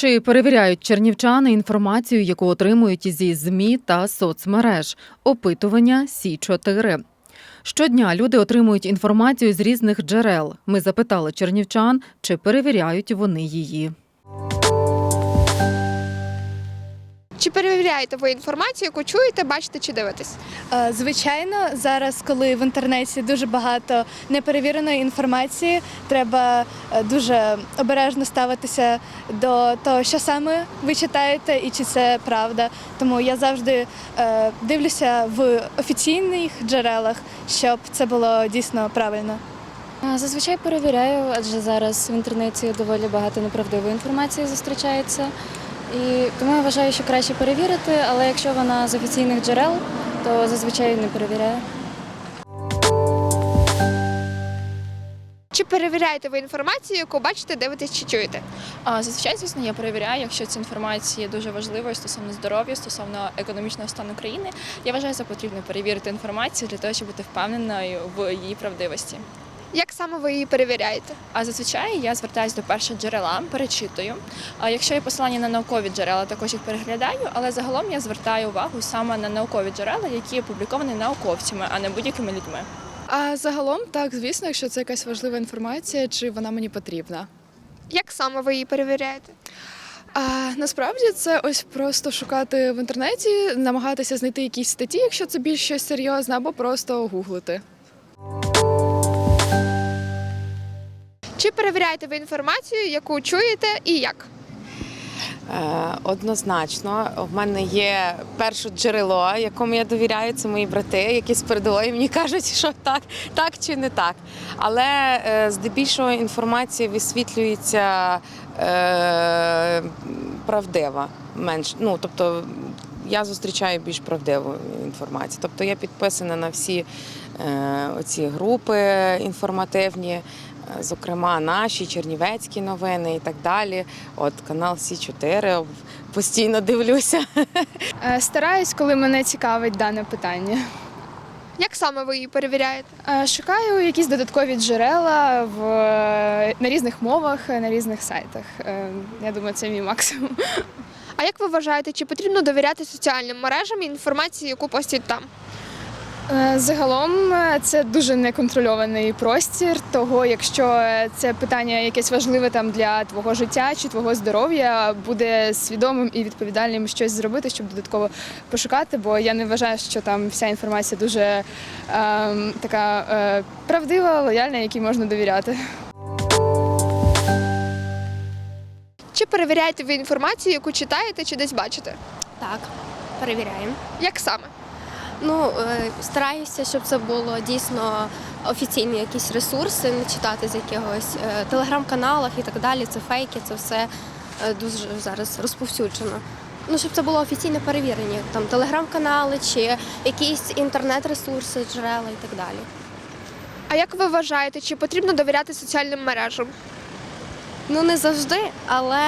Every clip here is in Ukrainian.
Чи перевіряють чернівчани інформацію, яку отримують зі ЗМІ та соцмереж? Опитування Сі 4 Щодня люди отримують інформацію з різних джерел. Ми запитали чернівчан, чи перевіряють вони її. Чи перевіряєте ви інформацію, яку чуєте, бачите чи дивитесь? Е, Звичайно, зараз, коли в інтернеті дуже багато неперевіреної інформації, треба е, дуже обережно ставитися до того, що саме ви читаєте і чи це правда. Тому я завжди е, дивлюся в офіційних джерелах, щоб це було дійсно правильно. Зазвичай перевіряю, адже зараз в інтернеті доволі багато неправдивої інформації зустрічається. І тому я вважаю, що краще перевірити, але якщо вона з офіційних джерел, то зазвичай не перевіряю. Чи перевіряєте ви інформацію, яку бачите, дивитесь чи чуєте? А зазвичай, звісно, я перевіряю, якщо ця інформація дуже важливою стосовно здоров'я, стосовно економічного стану країни. Я вважаю за потрібно перевірити інформацію для того, щоб бути впевненою в її правдивості. Як саме ви її перевіряєте? А зазвичай я звертаюся до першого джерела, перечитую. А якщо є посилання на наукові джерела, також їх переглядаю, але загалом я звертаю увагу саме на наукові джерела, які опубліковані науковцями, а не будь-якими людьми. А загалом, так, звісно, якщо це якась важлива інформація, чи вона мені потрібна. Як саме ви її перевіряєте? А насправді це ось просто шукати в інтернеті, намагатися знайти якісь статті, якщо це більш щось серйозне, або просто гуглити. Чи перевіряєте ви інформацію, яку чуєте і як? Е, Однозначно, в мене є перше джерело, якому я довіряю, це мої брати, які з передової мені кажуть, що так, так чи не так. Але е, здебільшого інформація висвітлюється е, правдива. Менш, ну, тобто я зустрічаю більш правдиву інформацію. Тобто я підписана на всі е, оці групи інформативні. е, Зокрема, наші чернівецькі новини і так далі. От канал Сі 4 постійно дивлюся. Е, Стараюсь, коли мене цікавить дане питання. Як саме ви її перевіряєте? Шукаю якісь додаткові джерела в, на різних мовах, на різних сайтах. Я думаю, це мій максимум. А як ви вважаєте, чи потрібно довіряти соціальним мережам і інформації, яку постять там? Е, Загалом е, це дуже неконтрольований простір. Того, якщо е, це питання якесь важливе там для твого життя чи твого здоров'я, буде свідомим і відповідальним щось зробити, щоб додатково пошукати. Бо я не вважаю, що там вся інформація дуже ем, така е, правдива, лояльна, якій можна довіряти. Перевіряєте ви інформацію, яку читаєте чи десь бачите? Так, перевіряємо. Як саме? Ну, е, стараюся, щоб це було дійсно офіційні якісь ресурси, не читати з якогось е, телеграм-каналах і так далі. Це фейки, це все е, дуже зараз розповсюджено. Ну, щоб це було офіційно перевірені, там телеграм-канали чи якісь інтернет-ресурси, джерела і так далі. А як ви вважаєте, чи потрібно довіряти соціальним мережам? Ну не завжди, але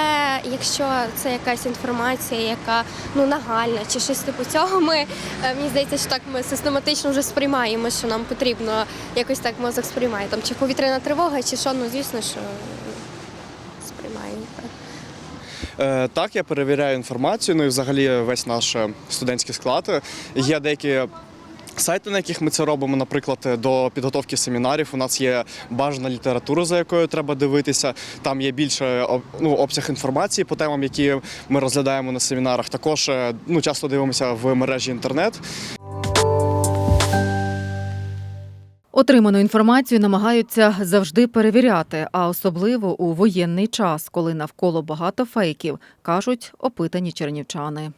якщо це якась інформація, яка ну нагальна чи щось типу цього, ми е, мені здається, що так ми систематично вже сприймаємо, що нам потрібно якось так мозок сприймає. Там чи повітряна тривога, чи що, ну звісно, що сприймаю. так. Е, я перевіряю інформацію, ну і взагалі весь наш е, студентський склад. Є деякі сайти, на яких ми це робимо. Наприклад, е, до підготовки семінарів у нас є бажана література, за якою треба дивитися. Там є більше ну, обсяг інформації по темам, які ми розглядаємо на семінарах. Також е, ну, часто дивимося в мережі інтернет. Отриману інформацію намагаються завжди перевіряти, а особливо у воєнний час, коли навколо багато фейків, кажуть опитані чернівчани.